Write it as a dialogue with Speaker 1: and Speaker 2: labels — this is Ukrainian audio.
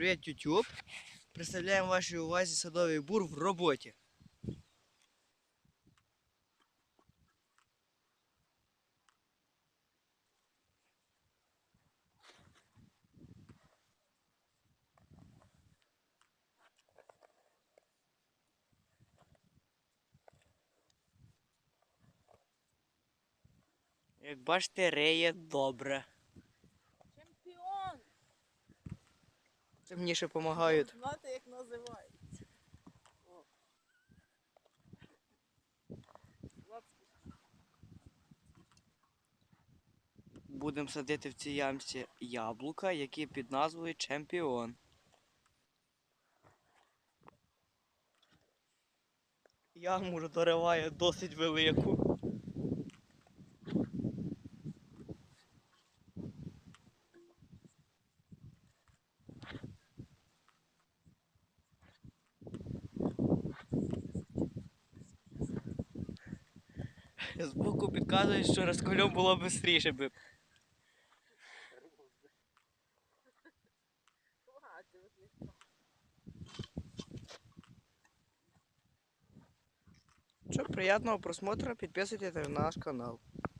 Speaker 1: Привіт, YouTube. Представляємо вашій увазі садовий бур в роботі. Як бачите, реє добре. Це мені ще допомагають.
Speaker 2: Знати, як називається.
Speaker 1: Будемо садити в цій ямці яблука, які під назвою Чемпіон. Яму дориває досить велику. Збоку підказують, що розкольом було швидше би.
Speaker 2: От
Speaker 1: приятного просмотра, підписуйтесь на наш канал.